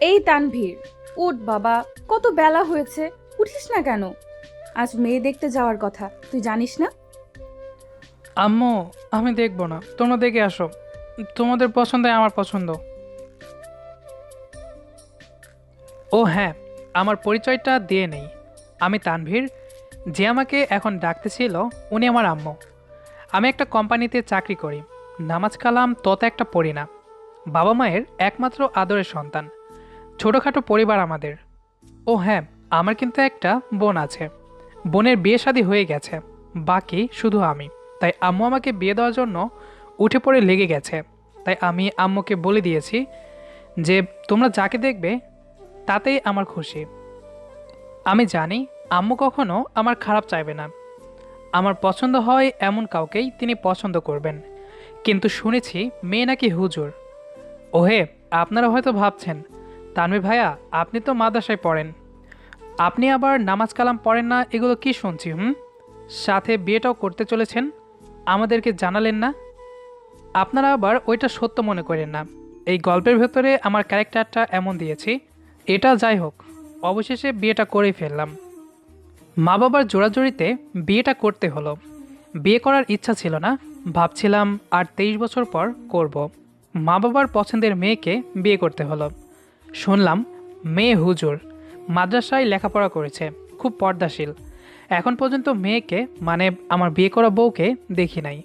এই তানভীর, উঠ বাবা, কত বেলা হয়েছে, উঠিস না কেন? আজ মেয়ে দেখতে যাওয়ার কথা, তুই জানিস না? আম্মু, আমি দেখব না, তোমরা দেখে আসো। তোমাদের পছন্দই আমার পছন্দ। ও হ্যাঁ আমার পরিচয়টা দিয়ে নেই। আমি তানভীর, যে আমাকে এখন ডাকতেছিল, উনি আমার আম্মু। আমি একটা কোম্পানিতে চাকরি করি, নামাজ কালাম তত একটা পড়ি না। বাবা মায়ের একমাত্র আদরের সন্তান। ছোটোখাটো পরিবার আমাদের। ও হ্যাঁ আমার কিন্তু একটা বোন আছে। বোনের বিয়ে শাদী হয়ে গেছে। বাকি শুধু আমি। তাই আম্মু আমাকে বিয়ে দেওয়ার জন্য উঠে পড়ে লেগে গেছে। তাই আমি আম্মুকে বলে দিয়েছি যে, তোমরা যাকে দেখবে, তাতেই আমার খুশি। আমি জানি আম্মু কখনো আমার খারাপ চাইবে না। আমার পছন্দ হয় এমন কাউকেই তিনি পছন্দ করবেন। কিন্তু শুনেছি মেয়ে নাকি হুজুর। ওহে, আপনারা হয়তো ভাবছেন তানভীর ভাইয়া, আপনি তো মাদ্রাসায় পড়েন। আপনি আবার নামাজ কালাম পড়েন না, এগুলো কি শুনছি, হুম? সাথে বিয়েটাও করতে চলেছেন, আমাদেরকে জানালেন না। আপনারা আবার ওইটা সত্য মনে করেন না। এই গল্পের ভেতরে আমার ক্যারেক্টারটা এমন দিয়েছি, এটা যাই হোক, অবশেষে বিয়েটা করেই ফেললাম। মা বাবার জোড়াজোড়িতে বিয়েটা করতে হলো। বিয়ে করার ইচ্ছা ছিল না, ভাবছিলাম আর তেইশ বছর পর করব। মা বাবার পছন্দের মেয়েকে বিয়ে করতে হলো। শুনলাম, মেয়ে হুজুর, মাদ্রাসায় লেখাপড়া করেছে, খুব পর্দাশীল। এখন পর্যন্ত মেয়েকে মানে আমার বিয়ে করা বউকে, দেখি নাই।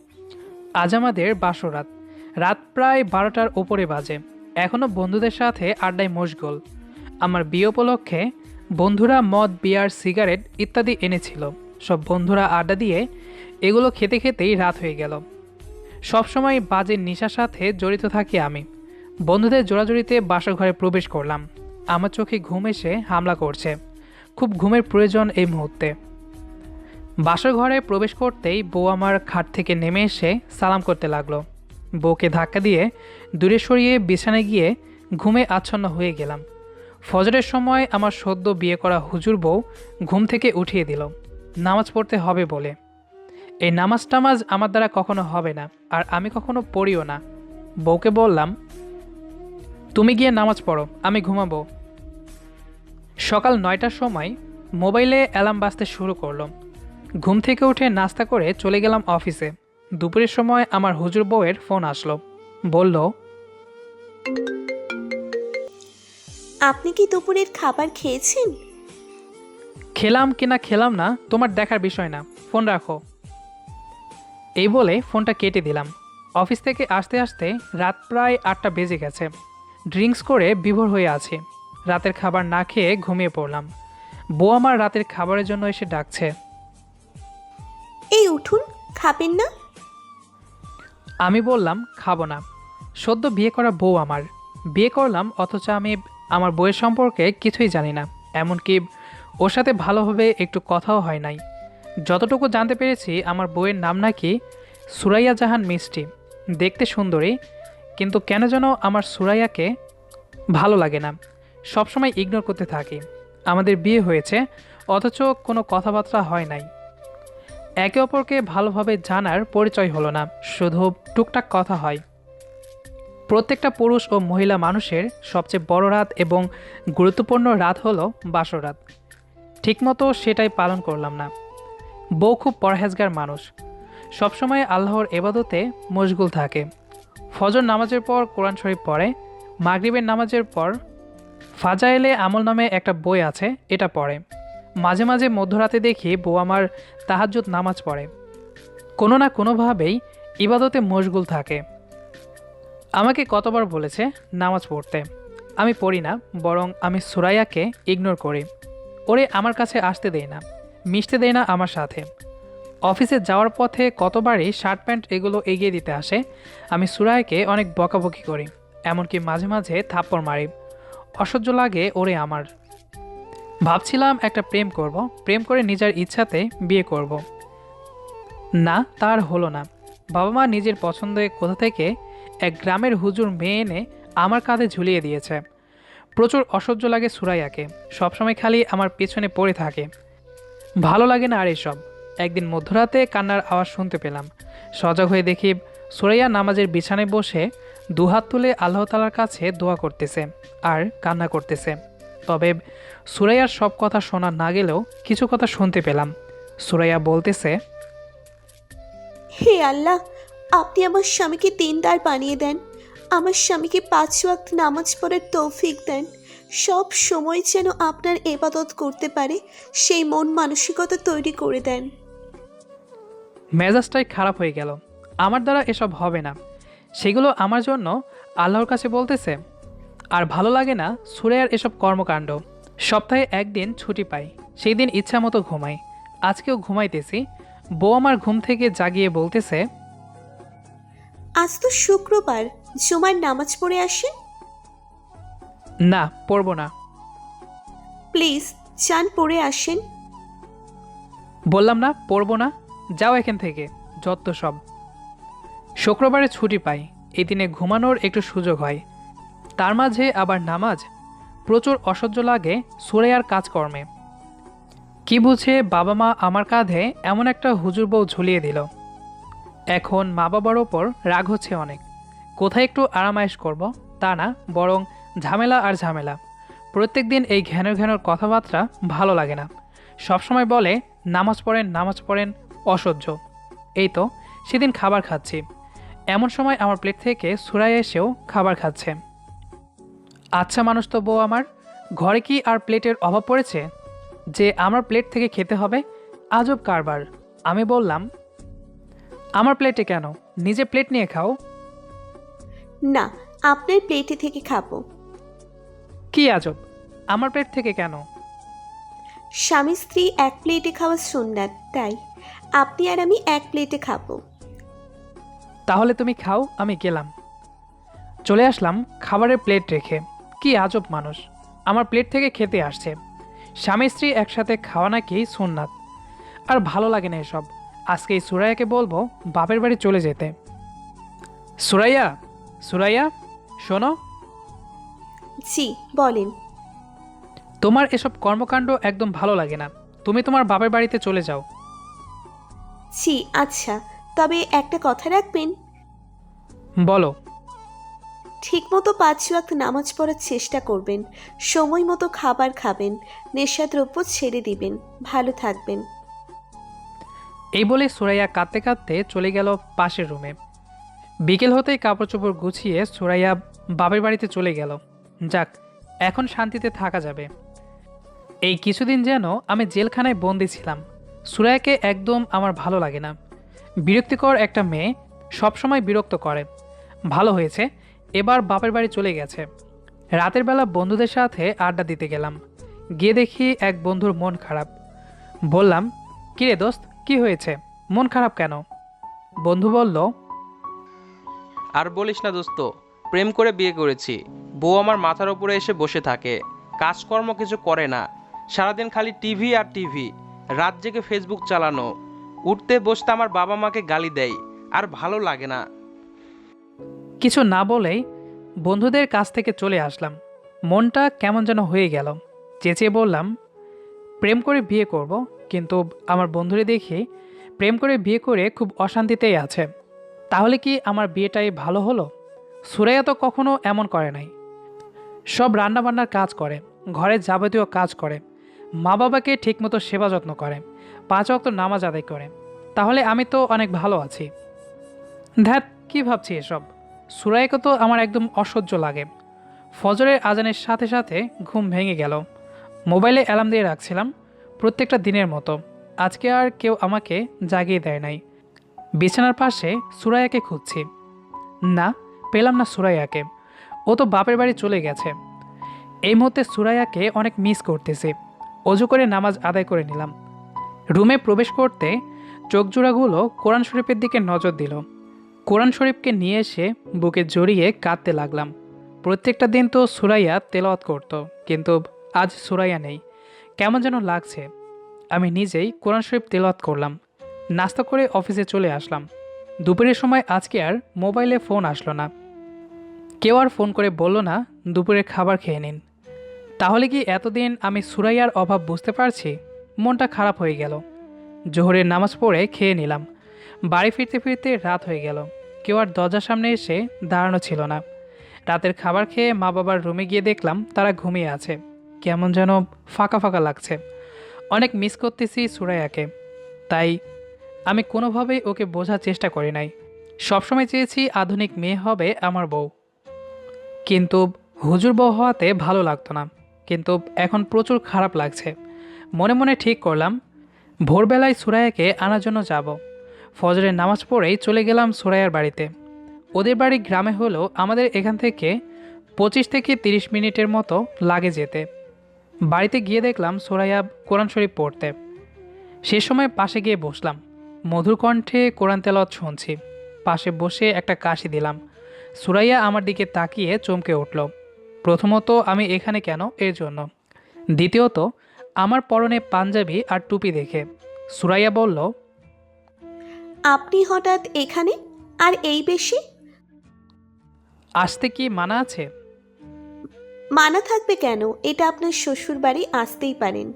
আজ আমাদের বাসরাত রাত। প্রায় বারোটার ওপরে বাজে। এখনও বন্ধুদের সাথে আড্ডায় মশগুল। আমার বিয়ে উপলক্ষে বন্ধুরা মদ, বিয়ার, সিগারেট ইত্যাদি এনেছিল। সব বন্ধুরা আড্ডা দিয়ে এগুলো খেতে খেতেই রাত হয়ে গেল। সবসময় বাজে নেশার সাথে জড়িত থাকি আমি। বন্ধুদের জোড়াজড়িতে বাসর ঘরে প্রবেশ করলাম। আমার চোখে ঘুম এসে হামলা করছে। খুব ঘুমের প্রয়োজন এই মুহূর্তে। বাসর ঘরে প্রবেশ করতেই বউ আমার খাট থেকে নেমে এসে সালাম করতে লাগল। বউকে ধাক্কা দিয়ে দূরে সরিয়ে বিছানায় গিয়ে ঘুমে আচ্ছন্ন হয়ে গেলাম। ফজরের সময় আমার সদ্য বিয়ে করা হুজুর বউ ঘুম থেকে উঠিয়ে দিল। নামাজ পড়তে হবে বলে। এই নামাজ টামাজ আমার দ্বারা কখনো হবে না, আর আমি কখনো পড়িও না। বউকে বললাম তুমি গিয়ে নামাজ পড়ো আমি ঘুমাবো। সকাল নয়টার সময় মোবাইলে অ্যালার্ম বাজতে শুরু করল ঘুম থেকে উঠে নাস্তা করে চলে গেলাম অফিসে। দুপুরের সময় আমার হুজুর বউয়ের ফোন আসলো। বলল আপনি কি দুপুরের খাবার খেয়েছেন? খেলাম কিনা খেলাম না তোমার দেখার বিষয় না ফোন রাখো। এই বলে ফোনটা কেটে দিলাম। অফিস থেকে আসতে আসতে রাত প্রায় আটটা বেজে গেছে। ড্রিঙ্কস করে বিভোর হয়ে আছে। রাতের খাবার না খেয়ে ঘুমিয়ে পড়লাম। বউ আমার রাতের খাবারের জন্য এসে ডাকছে। এই উঠুন খাবেন না? আমি বললাম খাব না। সদ্য বিয়ে করা বউ আমার। বিয়ে করলাম অথচ আমি আমার বইয়ের সম্পর্কে কিছুই জানি না। এমনকি ওর সাথে ভালোভাবে একটু কথাও হয় নাই। যতটুকু জানতে পেরেছি আমার বইয়ের নাম নাকি সুরাইয়া জাহান মিষ্টি। দেখতে সুন্দরী কিন্তু কেন যেন আমার সুরাইয়াকে ভালো লাগে না। সবসময় ইগনোর করতে থাকি। আমাদের বিয়ে হয়েছে, অথচ কোনো কথাবার্তা হয় নাই। একে অপরকে ভালোভাবে জানার পরিচয় হলো না, শুধু টুকটাক কথা হয়। প্রত্যেকটা পুরুষ ও মহিলা মানুষের সবচেয়ে বড় রাত এবং গুরুত্বপূর্ণ রাত হলো বাসরাত ঠিকমতো সেটাই পালন করলাম না। বউ খুব পরহেজগার মানুষ। সবসময় আল্লাহর এবাদতে মশগুল থাকে। ফজর নামাজের পর কোরআন শরীফ পড়ে, মাগরিবের নামাজের পর ফাজাইলে আমল নামে একটা বই আছে, এটা পড়ে। মাঝে মাঝে মধ্যরাতে দেখি বউ আমার তাহাজ্জুদ নামাজ পড়ে। কোনো না কোনোভাবেই ইবাদতে মশগুল থাকে। আমাকে কতবার বলেছে নামাজ পড়তে। আমি পড়ি না, বরং আমি সুরাইয়াকে ইগনোর করি। ওরে আমার কাছে আসতে দেয় না, মিশতে দেয় না আমার সাথে। অফিসে যাওয়ার পথে কতবারই শার্ট প্যান্ট এগুলো এগিয়ে দিতে আসে, আমি সুরাইকে অনেক বকাবকি করি, এমনকি মাঝে মাঝে থাপ্পড় মারি। অসহ্য লাগে ওরে আমার। ভাবছিলাম একটা প্রেম করব, প্রেম করে নিজের ইচ্ছাতে বিয়ে করব। না, তার হলো না। বাবা মা নিজের পছন্দের কোথা থেকে এক গ্রামের হুজুর মেয়ে এনে আমার কাঁধে ঝুলিয়ে দিয়েছে। প্রচুর অসহ্য লাগে সুরাইয়াকে, সবসময় খালি আমার পেছনে পড়ে থাকে। ভালো লাগে না আর এসব। একদিন মধ্যরাতে কান্নার আওয়াজ শুনতে পেলাম। সজাগ হয়ে দেখি সুরাইয়া নামাজের বিছানায় বসে দুহাত তুলে আল্লাহ তালার কাছে দোয়া করতেছে আর কান্না করতেছে। তবে সুরাইয়ার সব কথা শোনা না গেলেও কিছু কথা শুনতে পেলাম। সুরাইয়া বলতেছে, হে আল্লাহ, আপনি আমার স্বামীকে দিনদার বানিয়ে দেন, আমার স্বামীকে পাঁচ ওয়াক্ত নামাজ পড়ার তৌফিক দেন। সব সময় যেন আপনার এবাদত করতে পারে, সেই মন মানসিকতা তৈরি করে দেন। মেজাজটাই খারাপ হয়ে গেল। আমার দ্বারা এসব হবে না। সেগুলো আমার জন্য আল্লাহর কাছে বলতেছে আর ভালো লাগে না সুরাইয়ার এসব কর্মকাণ্ড। সপ্তাহে একদিন ছুটি পাই সেই দিন ইচ্ছা মতো ঘুমাই। আজকেও ঘুমাইতেছি। বউ আমার ঘুম থেকে জাগিয়ে বলতেছে আজ তো শুক্রবার জুমার নামাজ পড়ে আসি? না পড়ব না। প্লিজ চান পড়ে আসেন? বললাম না পড়ব না। যাও এখান থেকে, যত সব। শুক্রবারে ছুটি পাই, এই দিনে ঘুমানোর একটু সুযোগ হয়। তার মাঝে আবার নামাজ, প্রচুর অসহ্য লাগে সুরাইয়ার কাজকর্মে। কি বুঝে বাবা মা আমার কাঁধে এমন একটা হুজুর বউ ঝুলিয়ে দিল। এখন মা বাবার ওপর রাগ হচ্ছে অনেক। কোথায় একটু আরামায়েশ করব, তা না, বরং ঝামেলা আর ঝামেলা। প্রত্যেক দিন এই ঘ্যানোর ঘ্যানোর কথাবার্তা ভালো লাগে না। সবসময় বলে, নামাজ পড়েন নামাজ পড়েন অসহ্য। এই তো সেদিন খাবার খাচ্ছি। এমন সময় আমার প্লেট থেকে সুরাই এসেও খাবার খাচ্ছে। আচ্ছা মানুষ তো বউ আমার ঘরে কি আর প্লেটের অভাব পড়েছে? যে আমার প্লেট থেকে খেতে হবে আজব কারবার। আমি বললাম আমার প্লেটে কেন? নিজে প্লেট নিয়ে খাও। না আপনার প্লেটে থেকে খাব। কি আজব? আমার প্লেট থেকে কেন? স্বামী স্ত্রী এক প্লেটে খাওয়া সুন্নাত তাই। আপনি আর আমি এক প্লেটে খাব। তাহলে তুমি খাও আমি গেলাম। চলে আসলাম খাবারের প্লেট রেখে। কি আজব মানুষ। আমার প্লেট থেকে খেতে আসছে। স্বামী স্ত্রী একসাথে খাওয়া নাকি সুন্নাত। আর ভালো লাগে না এসব। আজকে এই সুরাইয়াকে বলব বাপের বাড়ি চলে যেতে। সুরাইয়া সুরাইয়া শোনো। জি বলেন। তোমার এসব কর্মকাণ্ড একদম ভালো লাগে না। তুমি তোমার বাপের বাড়িতে চলে যাও। জি আচ্ছা তবে একটা কথা রাখবেন? বলো। ঠিকমতো পাঁচ ওয়াক্ত নামাজ পড়ার চেষ্টা করবেন সময় মতো খাবার খাবেন নেশাদ্রব্য ছেড়ে দিবেন ভালো থাকবেন। এই বলে সুরাইয়া কাঁদতে কাঁদতে চলে গেল পাশের রুমে। বিকেল হতেই কাপড় চোপড় গুছিয়ে সুরাইয়া বাপের বাড়িতে চলে গেল। যাক এখন শান্তিতে থাকা যাবে। এই কিছুদিন যেন আমি জেলখানায় বন্দি ছিলাম। সুরাইয়াকে একদম আমার ভালো লাগে না। বিরক্তিকর একটা মেয়ে সবসময় বিরক্ত করে। ভালো হয়েছে, এবার বাপের বাড়ি চলে গেছে। রাতের বেলা বন্ধুদের সাথে আড্ডা দিতে গেলাম। গিয়ে দেখি এক বন্ধুর মন খারাপ। বললাম কিরে দোস্ত, কি হয়েছে? মন খারাপ কেন? বন্ধু বলল, আর বলিস না দোস্ত, প্রেম করে বিয়ে করেছি। বউ আমার মাথার উপরে এসে বসে থাকে। কাজকর্ম কিছু করে না। সারাদিন খালি টিভি আর টিভি। রাত জেগে ফেসবুক চালানো। উঠতে বসতে আমার বাবা মাকে গালি দেয়, আর ভালো লাগে না। কিছু না বলেই বন্ধুদের কাছ থেকে চলে আসলাম। মনটা কেমন যেন হয়ে গেল। চেঁচিয়ে বললাম, প্রেম করে বিয়ে করব, কিন্তু আমার বন্ধুরে দেখি প্রেম করে বিয়ে করে খুব অশান্তিতেই আছে। তাহলে কি আমার বিয়েটাই ভালো হলো? সুরাইয়া তো কখনো এমন করে নাই। সব রান্নাবান্নার কাজ করে, ঘরের যাবতীয় কাজ করে। মা বাবাকে ঠিকমতো সেবা যত্ন করে, পাঁচ অক্ত নামাজ আদায় করে। তাহলে আমি তো অনেক ভালো আছি। ধ্যাত কি ভাবছি এসব? সুরাইকে তো আমার একদম অসহ্য লাগে। ফজরের আজানের সাথে সাথে ঘুম ভেঙে গেল। মোবাইলে অ্যালার্ম দিয়ে রাখছিলাম প্রত্যেকটা দিনের মতো। আজকে আর কেউ আমাকে জাগিয়ে দেয় নাই। বিছানার পাশে সুরাইয়াকে খুঁজছি। না, পেলাম না সুরাইয়াকে। ও তো বাপের বাড়ি চলে গেছে। এই মুহূর্তে সুরাইয়াকে অনেক মিস করতেছি। অজু করে নামাজ আদায় করে নিলাম। রুমে প্রবেশ করতে চোখজোড়াগুলো কোরআন শরীফের দিকে নজর দিল। কোরআন শরীফকে নিয়ে এসে বুকে জড়িয়ে কাঁদতে লাগলাম। প্রত্যেকটা দিন তো সুরাইয়া তেলাওয়াত করত, কিন্তু আজ সুরাইয়া নেই। কেমন যেন লাগছে। আমি নিজেই কোরআন শরীফ তেলাওয়াত করলাম। নাস্তা করে অফিসে চলে আসলাম। দুপুরের সময় আজকে আর মোবাইলে ফোন আসলো না। কেউ আর ফোন করে বলল না, দুপুরের খাবার খেয়ে নিন। তাহলে কি এতদিন আমি সুরাইয়ার অভাব বুঝতে পারছি? মনটা খারাপ হয়ে গেল। জোহরের নামাজ পড়ে খেয়ে নিলাম। বাড়ি ফিরতে ফিরতে রাত হয়ে গেল। কেউ আর দরজার সামনে এসে দাঁড়ানো ছিল না। রাতের খাবার খেয়ে মা বাবার রুমে গিয়ে দেখলাম তারা ঘুমিয়ে আছে। কেমন যেন ফাঁকা ফাঁকা লাগছে। অনেক মিস করতেছি সুরাইয়াকে। তাই আমি কোনোভাবেই ওকে বোঝার চেষ্টা করি নাই। সবসময় চেয়েছি আধুনিক মেয়ে হবে আমার বউ। কিন্তু হুজুর বউ হওয়াতে ভালো লাগতো না। কিন্তু এখন প্রচুর খারাপ লাগছে। মনে মনে ঠিক করলাম, ভোরবেলায় সুরাইয়াকে আনার জন্য যাব। ফজরের নামাজ পড়েই চলে গেলাম সুরাইয়ার বাড়িতে। ওদের বাড়ি গ্রামে হলেও আমাদের এখান থেকে পঁচিশ থেকে তিরিশ মিনিটের মতো লাগে যেতে। বাড়িতে গিয়ে দেখলাম সোরাইয়া কোরআন শরীফ পড়তে। সে সময় পাশে গিয়ে বসলাম। মধুর কণ্ঠে কোরআন তেলত শুনছি। পাশে বসে একটা কাশি দিলাম। সুরাইয়া আমার দিকে তাকিয়ে চমকে উঠল। প্রথমত আমি এখানে কেন? এর জন্য। দ্বিতীয়ত আমার পরনে পাঞ্জাবি আর টুপি দেখে। সুরাইয়া বলল আপনি হঠাৎ এখানে? আর এই বেশি? আসতে কি মানা আছে? মানা থাকবে কেন? এটা আপনার শ্বশুর বাড়ি আসতেই পারেন।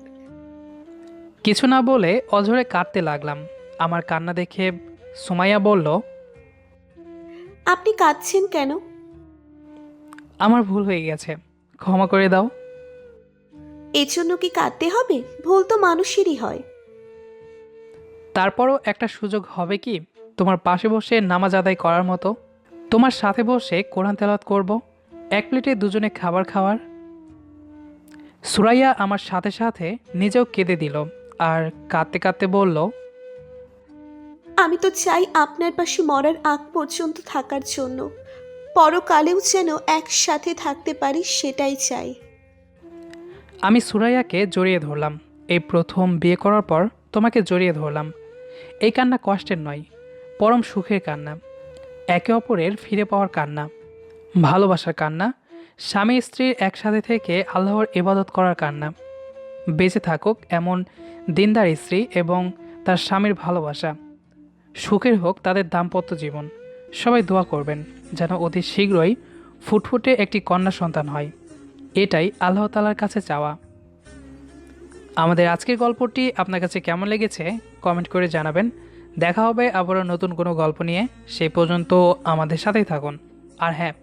কিছু না বলে অঝরে কাঁদতে লাগলাম। আমার কান্না দেখে সুমাইয়া বলল আপনি কাঁদছেন কেন? আমার ভুল হয়ে গেছে। ক্ষমা করে দাও। এর জন্য কি কাঁদতে হবে? ভুল তো মানুষেরই হয়। তারপরও একটা সুযোগ হবে কি? তোমার পাশে বসে নামাজ আদায় করার মতো। তোমার সাথে বসে কোরআন তেলাত করব। এক প্লেটে দুজনে খাবার খাওয়ার। সুরাইয়া আমার সাথে সাথে নিজেও কেঁদে দিল আর কাঁদতে কাঁদতে বলল আমি তো চাই আপনার পাশে মরার আগ পর্যন্ত থাকার জন্য। পরকালেও যেন একসাথে থাকতে পারি সেটাই চাই। আমি সুরাইয়াকে জড়িয়ে ধরলাম। এই প্রথম বিয়ে করার পর তোমাকে জড়িয়ে ধরলাম। এই কান্না কষ্টের নয়, পরম সুখের কান্না। একে অপরের ফিরে পাওয়ার কান্না, ভালোবাসার কান্না, স্বামী স্ত্রীর একসাথে থেকে আল্লাহর ইবাদত করার কান্না। বেঁচে থাকুক এমন দিনদার স্ত্রী এবং তার স্বামীর ভালোবাসা। সুখের হোক তাদের দাম্পত্য জীবন। সবাই দোয়া করবেন যেন অতি শীঘ্রই ফুটফুটে একটি কন্যা সন্তান হয়। এটাই আল্লাহ তালার কাছে চাওয়া। আমাদের আজকের গল্পটি আপনার কাছে কেমন লেগেছে কমেন্ট করে জানাবেন। দেখা হবে আবারও নতুন কোনো গল্প নিয়ে। সেই পর্যন্ত আমাদের সাথেই থাকুন। আর হ্যাঁ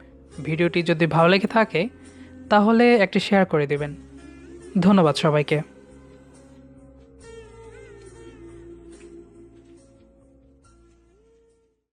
ভিডিওটি যদি ভালো লেগে থাকে, তাহলে একটি শেয়ার করে দেবেন। ধন্যবাদ সবাইকে।